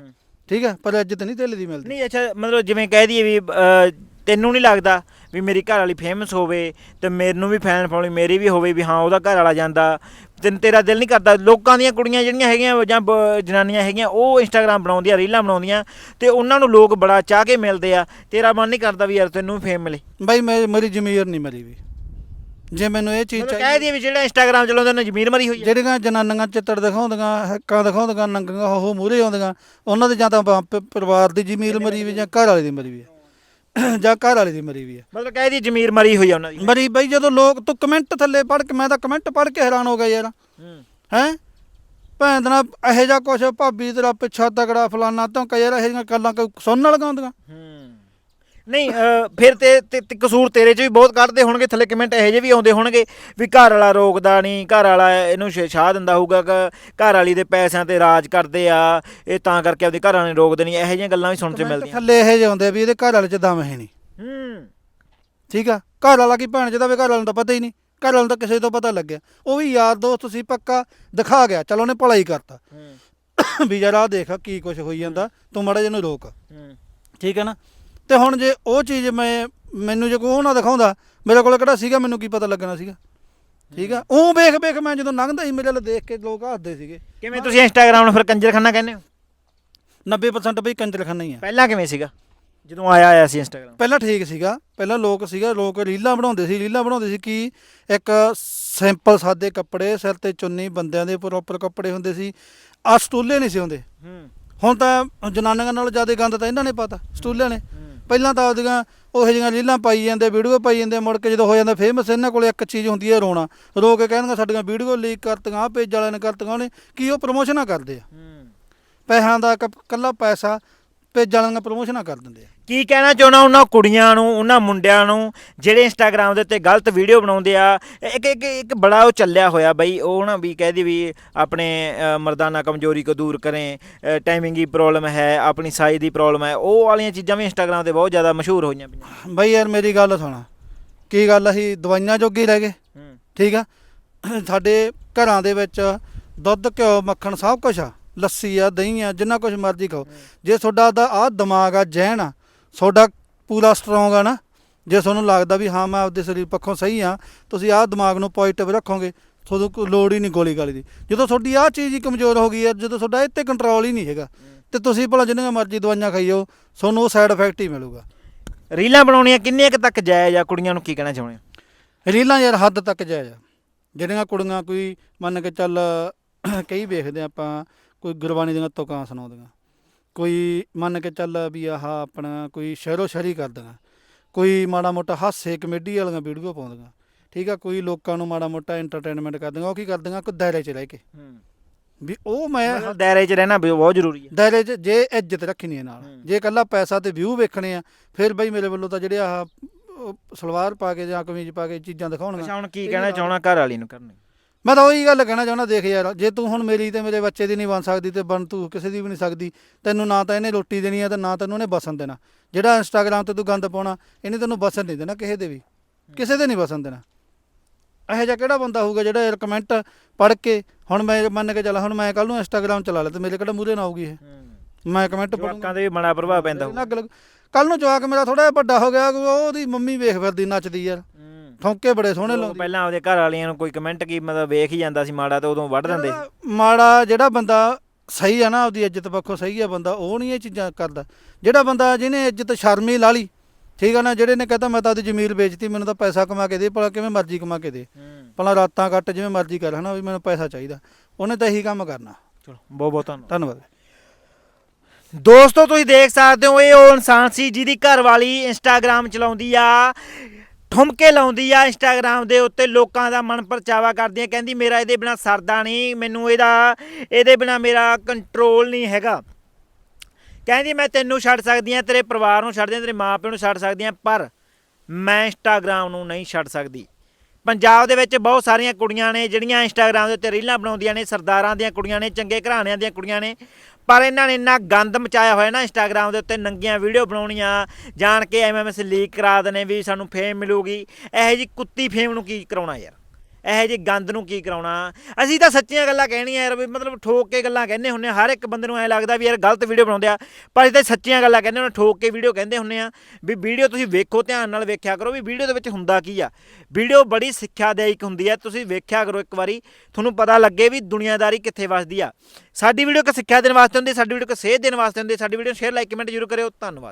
S2: ਠੀਕ ਆ ਪਰ ਇੱਜ਼ਤ ਨਹੀਂ ਤੇਲੇ ਦੀ ਮਿਲਦੀ।
S1: ਨਹੀਂ ਅੱਛਾ ਮਤਲਬ ਜਿਵੇਂ ਕਹਿ ਦਈਏ ਵੀ ਅਹ, ਤੈਨੂੰ ਨਹੀਂ ਲੱਗਦਾ ਵੀ ਮੇਰੀ ਘਰ ਵਾਲੀ ਫੇਮਸ ਹੋਵੇ ਤੇ ਮੈਨੂੰ ਵੀ ਫੈਨ ਫੋਲੋਇੰਗ ਮੇਰੀ ਵੀ ਹੋਵੇ ਵੀ ਹਾਂ ਉਹਦਾ ਘਰ ਵਾਲਾ ਜਾਂਦਾ। ਤੈਨੂੰ ਤੇਰਾ ਦਿਲ ਨਹੀਂ ਕਰਦਾ ਲੋਕਾਂ ਦੀਆਂ ਕੁੜੀਆਂ ਜਿਹੜੀਆਂ ਹੈਗੀਆਂ ਜਾਂ ਬ- ਜਨਾਨੀਆਂ ਹੈਗੀਆਂ ਉਹ ਇੰਸਟਾਗ੍ਰam ਬਣਾਉਂਦੀਆਂ ਰੀਲਾਂ ਬਣਾਉਂਦੀਆਂ ਤੇ ਉਹਨਾਂ ਨੂੰ ਲੋਕ ਬੜਾ ਚਾਹ ਕੇ ਮਿਲਦੇ ਆ। ਤੇਰਾ ਮਨ ਨਹੀਂ ਕਰਦਾ ਵੀ ਯਾਰ ਤੈਨੂੰ ਵੀ ਫੇਮ ਮਿਲੇ।
S2: ਬਾਈ ਮੈਂ ਮੇਰੀ ਜ਼ਮੀਰ ਨਹੀਂ ਮਰੀ ਵੀ। ਜੇ ਮੈਨੂੰ ਇਹ ਚੀਜ਼
S1: ਮਤਲਬ ਕਹਿ
S2: ਚਾਹੀਦੀ
S1: ਦਈਏ ਵੀ ਜਿਹੜਾ ਇੰਸਟਾਗ੍ਰam ਚਲਾਉਂਦੇ ਉਹਨਾਂ ਜ਼ਮੀਰ ਮਰੀ ਹੋਈ ਹੈ।
S2: ਜਿਹੜੀਆਂ ਜਨਾਨੀਆਂ ਚਿੱਤੜ ਦਿਖਾਉਂਦੀਆਂ ਹੱਕਾਂ ਦਿਖਾਉਂਦੀਆਂ ਨੰਗੀਆਂ ਉਹ ਮੂਰੇ ਆਉਂਦੀਆਂ ਉਹਨਾਂ ਦੇ ਜਾਂ ਤਾਂ ਪ- ਪਰਿਵਾਰ ਦੀ ਜ਼ਮੀਰ ਮਰੀ ਵੀ ਜਾਂ ਘਰ ਵਾਲੇ ਦੀ ਮਰੀ ਵੀ ਆ। ਜਾਂ ਘਰ ਵਾਲੇ ਦੀ ਮਰੀ ਵੀ ਆ
S1: ਮਤਲਬ ਕਹਿ ਦੀ ਜ਼ਮੀਰ ਮਰੀ ਹੋਈ ਆ ਉਹਨਾਂ ਦੀ।
S2: ਮਰੀ ਬਈ ਜਦੋਂ ਲੋਕ ਤੂੰ ਕਮੈਂਟ ਥੱਲੇ ਪੜ੍ਹ ਕੇ ਮੈਂ ਤਾਂ ਕਮੈਂਟ ਪੜ੍ਹ ਕੇ ਹੈਰਾਨ ਹੋ ਗਿਆ ਯਾਰ।
S1: ਹੂੰ।
S2: ਹੈ? ਭੈਣ ਦਾ ਇਹੋ ਜਿਹਾ ਕੁਛ ਭਾਬੀ ਤੇਰਾ ਪਿੱਛਾ ਤਗੜਾ ਫਲਾਨਾ ਤਾਂ ਕਈ ਯਾਰ ਇਹੋ ਜਿਹੀਆਂ ਗੱਲਾਂ ਕੋਈ ਸੁਣਨ ਲਗਾਉਂਦੀਆਂ
S1: ਹੂੰ। ਨਹੀਂ ਅਹ, ਫਿਰ ਤੇ ਤੇ- ਤੇ ਕਸੂਰ ਤੇਰੇ 'ਚ ਵੀ ਬਹੁਤ ਕੱਢਦੇ ਹੋਣਗੇ ਥੱਲੇ ਕਮੈਂਟ ਇਹੋ ਜਿਹੇ ਵੀ ਆਉਂਦੇ ਹੋਣਗੇ ਵੀ ਘਰ ਵਾਲਾ ਰੋਕਦਾ ਨਹੀਂ ਘਰ ਵਾਲਾ ਇਹਨੂੰ ਸ਼- ਸ਼ਾਹ ਦਿੰਦਾ ਹੋਊਗਾ ਕਿ ਘਰ ਵਾਲੀ ਦੇ ਪੈਸਿਆਂ ਤੇ ਰਾਜ ਕਰਦੇ ਆ ਇਹ ਤਾਂ ਕਰਕੇ ਆਪਦੇ ਘਰ ਵਾਲੇ ਨੂੰ ਰੋਕਦੇ ਨਹੀਂ ਇਹੋ ਜਿਹੀਆਂ ਗੱਲਾਂ ਵੀ ਸੁਣਨ 'ਚ
S2: Comment
S1: ਮਿਲਦੀਆਂ।
S2: ਥੱਲੇ ਇਹੋ ਜਿਹੇ ਆਉਂਦੇ ਆ ਵੀ ਇਹਦੇ ਘਰ ਵਾਲੇ ਚ ਦਮ ਹੈ ਨਹੀਂ।
S1: ਹੂੰ।
S2: ਠੀਕ ਆ? ਘਰ ਵਾਲਾ ਕੀ ਭੈਣ ਜਿਹਦਾ ਵੀ ਘਰ ਵਾਲੇ ਨੂੰ ਤਾਂ ਪਤਾ ਹੀ ਨਹੀਂ ਘਰ ਵਾਲੇ ਨੂੰ ਤਾਂ ਕਿਸੇ ਤੋਂ ਪਤਾ ਲੱਗਿਆ। ਉਹ ਵੀ ਯਾਰ ਦੋਸਤ ਸੀ ਪੱਕਾ ਦਿਖਾ ਗਿਆ ਚਲ ਉਹਨੇ ਭਲਾ ਹੀ ਕਰਤਾ।
S1: ਹੂੰ।
S2: ਵੀ ਯਾਰ ਆਹ ਦੇਖ ਕੀ ਕੁਝ ਹੋਈ ਜਾਂਦਾ ਤੂੰ ਮਾੜਾ ਜਿਹਨੂੰ ਰੋਕ।
S1: ਹੂੰ।
S2: ਠੀਕ ਹੈ ਨਾ? ਤੇ ਹੁਣ ਜੇ ਉਹ ਚੀਜ਼ ਮੈਂ ਮੈਨੂੰ ਜੇ ਕੋਈ ਉਹ ਨਾ ਦਿਖਾਉਂਦਾ ਮੇਰੇ ਕੋਲ ਕਿਹੜਾ ਸੀਗਾ ਮੈਨੂੰ ਕੀ ਪਤਾ ਲੱਗਣਾ ਸੀਗਾ? ਠੀਕ ਆ? ਉਹ ਵੇਖ ਵੇਖ ਮੈਂ ਜਦੋਂ ਲੰਘਦਾ ਸੀ ਮੇਰੇ ਵੱਲ ਦੇਖ ਕੇ ਲੋਕ ਹੱਸਦੇ ਸੀਗੇ।
S1: ਕਿਵੇਂ ਤੁਸੀਂ ਇੰਸਟਾਗ੍ਰਾਮ ਨੂੰ ਫਿਰ ਕੰਜਰਖਾਨਾ ਕਹਿੰਦੇ ਹੋ?
S2: 90% ਬਈ ਕੰਜਰਖਾਨਾ ਹੀ ਆ।
S1: ਪਹਿਲਾਂ ਕਿਵੇਂ ਸੀਗਾ? ਜਦੋਂ ਆਇਆ ਆਇਆ ਸੀ ਇੰਸਟਾਗ੍ਰਾਮ।
S2: ਪਹਿਲਾਂ ਠੀਕ ਸੀਗਾ ਪਹਿਲਾਂ ਲੋਕ ਸੀਗਾ ਲੋਕ ਰੀਲਾਂ ਬਣਾਉਂਦੇ ਸੀ ਰੀਲਾਂ ਬਣਾਉਂਦੇ ਸੀ ਕਿ ਇੱਕ ਸਿੰਪਲ ਸਾਦੇ ਕੱਪੜੇ ਸਿਰ ਤੇ ਚੁੰਨੀ ਬੰਦਿਆਂ ਦੇ ਪ੍ਰੋਪਰ ਕੱਪੜੇ ਹੁੰਦੇ ਸੀ। ਆ ਸਟੂਲੇ ਨਹੀਂ ਸੀ ਹੁੰਦੇ। ਹੁਣ ਤਾਂ ਜਨਾਨੀਆਂ ਨਾਲੋਂ ਜ਼ਿਆਦਾ ਗੰਦ ਤਾਂ ਇਹਨਾਂ ਨੇ ਪਾਤਾ ਸਟੂਲਿਆਂ ਨੇ। ਪਹਿਲਾਂ ਤਾਂ ਉਹਦੀਆਂ ਉਹੋ ਜਿਹੀਆਂ ਰੀਲਾਂ ਪਾਈ ਜਾਂਦੇ ਵੀਡੀਓ ਪਾਈ ਜਾਂਦੇ ਮੁੜ ਕੇ ਜਦੋਂ ਹੋ ਜਾਂਦਾ ਫੇਮਸ ਇਹਨਾਂ ਕੋਲ ਇੱਕ ਚੀਜ਼ ਹੁੰਦੀ ਹੈ ਰੋਣਾ। ਰੋ ਕੇ ਕਹਿੰਦੀਆਂ ਸਾਡੀਆਂ ਵੀਡੀਓ ਲੀਕ ਕਰਤੀਆਂ ਆਹ ਪੇਜ ਵਾਲਿਆਂ ਨੇ ਕਰਤੀਆਂ ਉਹਨੇ ਕੀ ਉਹ ਪ੍ਰਮੋਸ਼ਨਾਂ ਕਰਦੇ ਆ। ਪੈਸਿਆਂ ਦਾ ਕ- ਕੱਲਾ ਪੈਸਾ ਪੇਜ ਵਾਲਿਆਂ ਦੀਆਂ ਪ੍ਰਮੋਸ਼ਨਾਂ ਕਰ ਦਿੰਦੇ ਆ।
S1: ਕੀ ਕਹਿਣਾ ਚਾਹੁੰਦਾ ਉਹਨਾਂ ਕੁੜੀਆਂ ਨੂੰ ਉਹਨਾਂ ਮੁੰਡਿਆਂ ਨੂੰ ਜਿਹੜੇ ਇੰਸਟਾਗ੍ਰam ਦੇ ਉੱਤੇ ਗਲਤ ਵੀਡੀਓ ਬਣਾਉਂਦੇ ਆ? ਇੱਕ ਇੱਕ ਇੱਕ ਬੜਾ ਉਹ ਚੱਲਿਆ ਹੋਇਆ ਬਈ ਉਹ ਨਾ ਵੀ ਕਹਦੀ ਵੀ ਆਪਣੇ ਮਰਦਾਨਾ ਕਮਜ਼ੋਰੀ ਕੋ ਦੂਰ ਕਰੇ ਟਾਈਮਿੰਗ ਦੀ ਪ੍ਰੋਬਲਮ ਹੈ ਆਪਣੀ ਸਾਈਜ਼ ਦੀ ਪ੍ਰੋਬਲਮ ਹੈ ਉਹ ਵਾਲੀਆਂ ਚੀਜ਼ਾਂ ਵੀ ਇੰਸਟਾਗ੍ਰam ਤੇ ਬਹੁਤ ਜ਼ਿਆਦਾ ਮਸ਼ਹੂਰ ਹੋਈਆਂ ਪਈਆਂ।
S2: ਬਈ ਯਾਰ ਮੇਰੀ ਗੱਲ ਸੁਣ। ਕੀ ਗੱਲ ਅਸੀਂ ਦਵਾਈਆਂ ਜੋਗੇ ਰਹਿ ਗਏ? ਠੀਕ ਆ? ਸਾਡੇ ਘਰਾਂ ਦੇ ਵਿੱਚ ਦੁੱਧ ਘਿਓ ਮੱਖਣ ਸਭ ਕੁਝ ਆ। ਲੱਸੀ ਆ ਦਹੀਂ ਆ ਜਿੰਨਾ ਕੁਝ ਮਰਜ਼ੀ ਖਾਓ। ਜੇ ਤੁਹਾਡਾ ਦਾ ਆ ਦਿਮਾਗ ਆ ਜਹਿਨ ਆ ਤੁਹਾਡਾ ਪੂਰਾ ਸਟਰੋਂਗ ਆ ਨਾ। ਜੇ ਤੁਹਾਨੂੰ ਲੱਗਦਾ ਵੀ ਹਾਂ ਮੈਂ ਆਪਦੇ ਸਰੀਰ ਪੱਖੋਂ ਸਹੀ ਆ ਤੁਸੀਂ ਆਹ ਦਿਮਾਗ ਨੂੰ ਪੋਜ਼ਿਟਿਵ ਰੱਖੋਗੇ ਤੁਹਾਨੂੰ ਕੋਈ ਲੋੜ ਹੀ ਨਹੀਂ ਗੋਲੀ ਗਾਲੀ ਦੀ। ਜਦੋਂ ਤੁਹਾਡੀ ਆਹ ਚੀਜ਼ ਹੀ ਕਮਜ਼ੋਰ ਹੋ ਗਈ ਹੈ ਜਦੋਂ ਤੁਹਾਡਾ ਇਹ ਤੇ ਕੰਟਰੋਲ ਹੀ ਨਹੀਂ ਹੈਗਾ ਤੇ ਤੁਸੀਂ ਭਲਾ ਜਿੰਨੀਆਂ ਮਰਜ਼ੀ ਦਵਾਈਆਂ ਖਾਈਓ ਤੁਹਾਨੂੰ ਉਹ ਸਾਈਡ ਇਫੈਕਟ ਹੀ ਮਿਲੂਗਾ।
S1: ਰੀਲਾਂ ਬਣਾਉਣੀਆਂ ਕਿੰਨੀਆਂ ਕੁ ਤੱਕ ਜਾਇਜ਼ ਆ? ਕੁੜੀਆਂ ਨੂੰ ਕੀ ਕਹਿਣਾ ਚਾਹੁੰਦੇ ਹੋ?
S2: ਰੀਲਾਂ ਯਾਰ ਹੱਦ ਤੱਕ ਜਾਇਜ਼ ਆ। ਜਿਹੜੀਆਂ ਕੁੜੀਆਂ ਕੋਈ ਮੰਨ ਕੇ ਚੱਲ ਕਈ ਵੇਖਦੇ ਆਪਾਂ ਕੋਈ ਗੁਰਬਾਣੀ ਦੀਆਂ ਤੁਕਾਂ ਸੁਣਾਉਂਦੀਆਂ। ਕੋਈ ਮੰਨ ਕੇ ਚੱਲ ਵੀ ਆਹ ਆਪਣਾ ਕੋਈ ਸ਼ਹਿਰੋ ਸ਼ਹਿਰੀ ਕਰਦੀਆਂ ਕੋਈ ਮਾੜਾ ਮੋਟਾ ਹਾਸੇ ਕਮੇਡੀ ਵਾਲੀਆਂ ਵੀਡੀਓ ਪਾਉਂਦੀਆਂ। ਠੀਕ ਆ ਕੋਈ ਲੋਕਾਂ ਨੂੰ ਮਾੜਾ ਮੋਟਾ ਐਂਟਰਟੇਨਮੈਂਟ ਕਰਦੀਆਂ ਉਹ ਕੀ ਕਰਦੀਆਂ ਕੋਈ ਦਾਇਰੇ 'ਚ ਰਹਿ ਕੇ। ਵੀ ਉਹ ਮੈਂ
S1: ਦਾਇਰੇ 'ਚ ਰਹਿਣਾ ਬਹੁਤ ਜ਼ਰੂਰੀ ਹੈ
S2: ਦਾਇਰੇ 'ਚ ਜੇ ਇੱਜ਼ਤ ਰੱਖਣੀ ਹੈ ਨਾਲ। ਜੇ ਇਕੱਲਾ ਪੈਸਾ ਤੇ ਵਿਊ ਵੇਖਣੇ ਆ ਫਿਰ ਬਈ ਮੇਰੇ ਵੱਲੋਂ ਤਾਂ ਜਿਹੜੇ ਆਹ ਸਲਵਾਰ ਪਾ ਕੇ ਜਾਂ ਕਮੀਜ਼ ਪਾ ਕੇ ਚੀਜ਼ਾਂ ਦਿਖਾਉਣੀਆਂ।
S1: ਅੱਛਾ ਹੁਣ ਕੀ ਕਹਿਣਾ ਚਾਹਣਾ ਘਰ ਵਾਲੀ ਨੂੰ ਕਰਨੀ
S2: ਮੈਂ ਤਾਂ ਉਹੀ ਗੱਲ ਕਹਿਣਾ ਚਾਹੁੰਦਾ ਦੇਖ ਯਾਰ ਜੇ ਤੂੰ ਹੁਣ ਮੇਰੀ ਤੇ ਮੇਰੇ ਬੱਚੇ ਦੀ ਨਹੀਂ ਬਣ ਸਕਦੀ ਤੇ ਬਣ ਤੂੰ ਕਿਸੇ ਦੀ ਵੀ ਨਹੀਂ ਸਕਦੀ ਤੈਨੂੰ ਨਾ ਤਾਂ ਇਹਨੇ ਰੋਟੀ ਦੇਣੀ ਆ ਤੇ ਨਾ ਤੈਨੂੰ ਇਹਨੇ ਬਸਣ ਦੇਣਾ। ਜਿਹੜਾ ਇੰਸਟਾਗ੍ਰam ਤੇ ਤੂੰ ਗੰਦ ਪਾਉਣਾ ਇਹਨੇ ਤੈਨੂੰ ਬਸਣ ਨਹੀਂ ਦੇਣਾ ਕਿਸੇ ਦੇ ਵੀ। ਕਿਸੇ ਦੇ ਨਹੀਂ ਬਸਣ ਦੇਣਾ। ਇਹੋ ਜਿਹਾ ਕਿਹੜਾ ਬੰਦਾ ਹੋਊਗਾ ਜਿਹੜਾ ਯਾਰ ਕਮੈਂਟ ਪੜ੍ਹ ਕੇ ਹੁਣ ਮੈਂ ਮੰਨ ਕੇ ਚੱਲ ਹੁਣ ਮੈਂ ਕੱਲ ਨੂੰ ਇੰਸਟਾਗ੍ਰam ਚਲਾ ਲਿਆ ਤੇ ਮੇਰੇ ਕਿਹੜਾ ਮੂਰੇ ਨਾ ਆਊਗੀ ਇਹ? ਮੈਂ ਕਮੈਂਟ ਪੜੂੰਗਾ
S1: ਦੇ ਬੜਾ ਪ੍ਰਭਾਵ ਪੈਂਦਾ ਹੋਊ
S2: ਲੱਗ ਲੱਗ ਕੱਲ ਨੂੰ ਜਵਾਕ ਮੇਰਾ ਥੋੜਾ ਜਿਹਾ ਵੱਡਾ ਹੋ ਗਿਆ ਉਹਦੀ ਮੰਮੀ ਵੇਖ ਫਿਰਦੀ ਨੱਚਦੀ ਯਾਰ। ਠੌਂਕੇ ਬੜੇ ਸੋਹਣੇ ਲਾਉਂਦੀ।
S1: ਪਹਿਲਾਂ ਆਪਦੇ ਘਰ ਵਾਲੀਆਂ ਨੂੰ ਕੋਈ ਕਮੈਂਟ ਕੀ ਮਤਲਬ ਵੇਖ ਹੀ ਜਾਂਦਾ ਸੀ ਮਾੜਾ ਤੇ ਉਦੋਂ ਵੱਢ ਦਿੰਦੇ
S2: ਜਿਹੜਾ ਮਾੜਾ ਜਿਹੜਾ ਬੰਦਾ ਸਹੀ ਆ ਨਾ ਆਪਦੀ ਇੱਜ਼ਤ ਪੱਖੋਂ ਸਹੀ ਆ ਬੰਦਾ ਉਹ ਨਹੀਂ ਇਹ ਚੀਜ਼ਾਂ ਕਰਦਾ। ਜਿਹੜਾ ਬੰਦਾ ਜਿਹਨੇ ਇੱਜ਼ਤ ਸ਼ਰਮੀ ਲਾ ਲਈ ਠੀਕ ਆ ਨਾ ਜਿਹੜੇ ਨੇ ਕਹਤਾ ਮੈਂ ਤਾਂ ਆਪਦੀ ਜ਼ਮੀਰ ਵੇਚਤੀ ਮੈਨੂੰ ਤਾਂ ਪੈਸਾ ਕਮਾ ਕੇ ਦੇ ਭਲਾ ਕਿਵੇਂ ਮਰਜ਼ੀ ਕਮਾ ਕੇ ਦੇ। ਭਲਾ ਰਾਤਾਂ ਕੱਟ ਜਿਵੇਂ ਮਰਜ਼ੀ ਕਰ ਹਨਾ ਵੀ ਮੈਨੂੰ ਪੈਸਾ ਚਾਹੀਦਾ। ਉਹਨੇ ਤਾਂ ਇਹੀ ਕੰਮ ਕਰਨਾ।
S1: ਚਲੋ ਬਹੁਤ ਬਹੁਤ ਧੰਨਵਾਦ।
S2: ਧੰਨਵਾਦ।
S1: ਦੋਸਤੋ ਤੁਸੀਂ ਦੇਖ ਸਕਦੇ ਹੋ ਇਹ ਉਹ ਇਨਸਾਨ ਸੀ ਜਿਹਦੀ ਘਰ ਵਾਲੀ ਇੰਸਟਾਗ੍ਰam ਚਲਾਉਂਦੀ ਆ। ਠੁਮਕੇ ਲਾਉਂਦੀ ਆ ਇੰਸਟਾਗ੍ਰam ਦੇ ਉੱਤੇ, ਲੋਕਾਂ ਦਾ ਮਨ ਪਰਚਾਵਾ ਕਰਦੀ ਆ, ਕਹਿੰਦੀ ਮੇਰਾ ਇਹਦੇ ਬਿਨਾ ਸਰਦਾ ਨਹੀਂ, ਮੈਨੂੰ ਇਹਦਾ, ਇਹਦੇ ਬਿਨਾ ਮੇਰਾ ਕੰਟਰੋਲ ਨਹੀਂ ਹੈਗਾ। ਕਹਿੰਦੀ ਮੈਂ ਤੈਨੂੰ ਛੱਡ ਸਕਦੀ ਆ, ਤੇਰੇ ਪਰਿਵਾਰ ਨੂੰ ਛੱਡ ਦਿਆਂ, ਤੇਰੇ ਮਾਪਿਆਂ ਨੂੰ ਛੱਡ ਸਕਦੀ ਆ, ਪਰ ਮੈਂ ਇੰਸਟਾਗ੍ਰam ਨੂੰ ਨਹੀਂ ਛੱਡ ਸਕਦੀ। ਪੰਜਾਬ ਦੇ ਵਿੱਚ ਬਹੁਤ ਸਾਰੀਆਂ ਕੁੜੀਆਂ ਨੇ ਜਿਹੜੀਆਂ ਇੰਸਟਾਗ੍ਰam ਦੇ ਉੱਤੇ ਰੀਲਾਂ ਬਣਾਉਂਦੀਆਂ ਨੇ, ਸਰਦਾਰਾਂ ਦੀਆਂ ਕੁੜੀਆਂ ਨੇ, ਚੰਗੇ ਘਰਾਣਿਆਂ ਦੀਆਂ ਕੁੜੀਆਂ ਨੇ ਪਰ ਇਹਨਾਂ ਨੇ ਇੰਨਾ ਗੰਦ ਮਚਾਇਆ ਹੋਇਆ ਨਾ ਇੰਸਟਾਗ੍ਰam ਦੇ ਉੱਤੇ, ਨੰਗੀਆਂ ਵੀਡੀਓ ਬਣਾਉਣੀਆਂ, ਜਾਣ ਕੇ ਐਮਐਮਐਸ ਲੀਕ ਕਰਾ ਦਨੇ ਵੀ ਸਾਨੂੰ ਫੇਮ ਮਿਲੂਗੀ। ਇਹੋ ਜੀ ਕੁੱਤੀ ਫੇਮ ਨੂੰ ਕੀ ਕਰਾਉਣਾ ਯਾਰ? ਇਹੋ ਜਿਹੇ ਗੰਦ ਨੂੰ ਕੀ ਕਰਾਉਣਾ? ਅਸੀਂ ਤਾਂ ਸੱਚੀਆਂ ਗੱਲਾਂ ਕਹਿਣੀਆਂ ਯਾਰ ਵੀ ਮਤਲਬ ਠੋਕ ਕੇ ਗੱਲਾਂ ਕਹਿੰਦੇ ਹੁੰਨੇ ਆ। ਹਰ ਇੱਕ ਬੰਦੇ ਨੂੰ ਐ ਲੱਗਦਾ ਵੀ ਯਾਰ ਗਲਤ ਵੀਡੀਓ ਬਣਾਉਂਦੇ ਆ, ਪਰ ਅਸੀਂ ਤਾਂ ਸੱਚੀਆਂ ਗੱਲਾਂ ਕਹਿੰਦੇ ਹੁੰਨੇ ਠੋਕ ਕੇ ਵੀਡੀਓ ਕਹਿੰਦੇ ਹੁੰਨੇ ਆ ਵੀ ਵੀਡੀਓ ਤੁਸੀਂ ਵੇਖੋ, ਧਿਆਨ ਨਾਲ ਵੇਖਿਆ ਕਰੋ ਵੀ ਵੀਡੀਓ ਦੇ ਵਿੱਚ ਹੁੰਦਾ ਕੀ ਆ। ਵੀਡੀਓ ਬੜੀ ਸਿੱਖਿਆਦਾਇਕ ਹੁੰਦੀ ਆ, ਤੁਸੀਂ ਵੇਖਿਆ ਕਰੋ ਇੱਕ ਵਾਰੀ, ਤੁਹਾਨੂੰ ਪਤਾ ਲੱਗੇ ਵੀ ਦੁਨੀਆਦਾਰੀ ਕਿੱਥੇ ਵੱਸਦੀ ਆ। ਸਾਡੀ ਵੀਡੀਓ ਕਿ ਸਿੱਖਿਆ ਦੇਣ ਵਾਸਤੇ ਹੁੰਦੀ, ਸਾਡੀ ਵੀਡੀਓ ਕਿ ਸੇਧ ਦੇਣ ਵਾਸਤੇ ਹੁੰਦੀ, ਸਾਡੀ ਵੀਡੀਓ ਸ਼ੇਅਰ ਲਾਈਕ ਕਮੈਂਟ ਜ਼ਰੂਰ ਕਰਿਓ, ਧੰਨਵਾਦ।